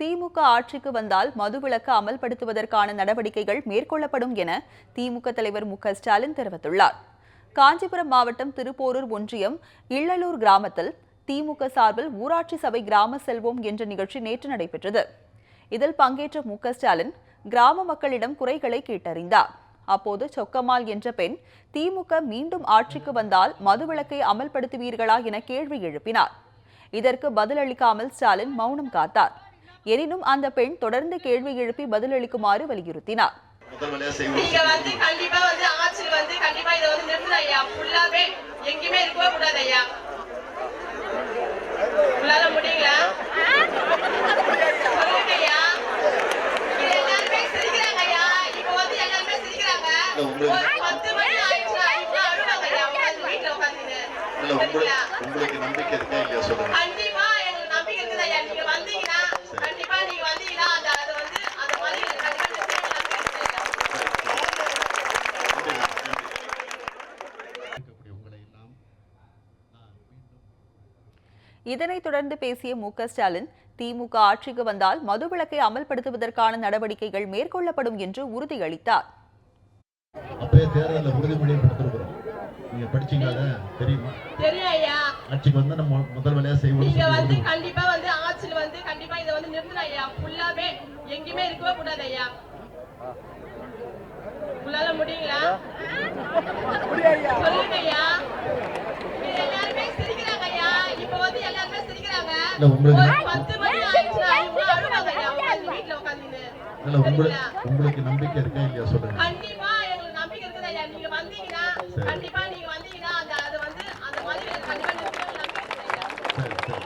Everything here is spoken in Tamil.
திமுக ஆட்சிக்கு வந்தால் மதுவிலக்கு அமல்படுத்துவதற்கான நடவடிக்கைகள் மேற்கொள்ளப்படும் என திமுக தலைவர் மு ஸ்டாலின் தெரிவித்துள்ளார். காஞ்சிபுரம் மாவட்டம் திருப்போரூர் ஒன்றியம் இள்ளலூர் கிராமத்தில் திமுக சார்பில் ஊராட்சி சபை கிராம செல்வோம் என்ற நிகழ்ச்சி நேற்று நடைபெற்றது. இதில் பங்கேற்ற மு ஸ்டாலின் கிராம மக்களிடம் குறைகளை கேட்டறிந்தார். அப்போது சொக்கமால் என்ற பெண் திமுக மீண்டும் ஆட்சிக்கு வந்தால் மதுவிலக்கை அமல்படுத்துவீர்களா? என கேள்வி எழுப்பினார். இதற்கு பதிலளிக்காமல் ஸ்டாலின் மௌனம் காத்தார். எனினும் அந்த பெண் தொடர்ந்து கேள்வி எழுப்பி பதிலளிக்குமாறு வலியுறுத்தினார். முதல் வேலையா நீங்க செய்வோம் வந்து கண்டிப்பா வந்து ஆட்சியில் வந்து கண்டிப்பா இதை வந்து நிறுத்தணும் ஐயா. ஃபுல்லாவே எங்கேயுமே இருக்கவே கூடாது ஐயா. உங்களால முடியுங்களா சொல்லுங்க ஐயா. இது எல்லாருமே சிரிக்கிறாங்க ஐயா. இப்போ வந்து எல்லாருமே சிரிக்கிறாங்க. இல்ல, உங்களுக்கு- நம்பிக்கை இருக்கா இல்லையா சொல்லுங்க. கண்டிப்பா எங்களுக்கு நம்பிக்கை இருக்குது ஐயா நீங்க வந்தீங்கன்னா கண்டிப்பா நீங்க வந்தீங்கன்னா அந்த அது வந்து அந்த மாதிரி கண்டிப்பா இந்த சேவை நம்பிக்கை இருக்குது ஐயா. நன்றி, நன்றி. இருக்கக்கூடிய உங்களை எல்லாம் நான் மீண்டும் இதனைத் தொடர்ந்து பேசிய மு க ஸ்டாலின் திமுக ஆட்சிக்கு வந்தால் மதுவிலக்கை அமல்படுத்துவதற்கான நடவடிக்கைகள் மேற்கொள்ளப்படும் என்று உறுதியளித்தார். அப்பயே தேர்தலில் உறுதிமொழி கொடுத்துருக்குறோம். நீங்க படிச்சீங்களா? அதை? தெரியுமா? தெரியும் ஐயா ஆட்சிக்கு வந்து நம்ம முதல் வேலையா செய்வோம் நீங்க வந்து கண்டிப்பா வந்து ஆட்சியில் வந்து கண்டிப்பா இதை வந்து நிறுத்தணும் ஐயா ஃபுல்லாவே எங்கேயுமே இருக்கவே கூடாது ஐயா இல்ல உங்களுக்கு இல்ல உங்களுக்கு உங்களுக்கு நம்பிக்கை இருக்கா இல்லையா? சொல்லுங்க. கண்டிப்பா நீங்க வந்தீங்கன்னா கண்டிப்பா நீங்க வந்தீங்கன்னா அது அது வந்து அந்த மாதிரி கண்டிப்பா சரி சரி.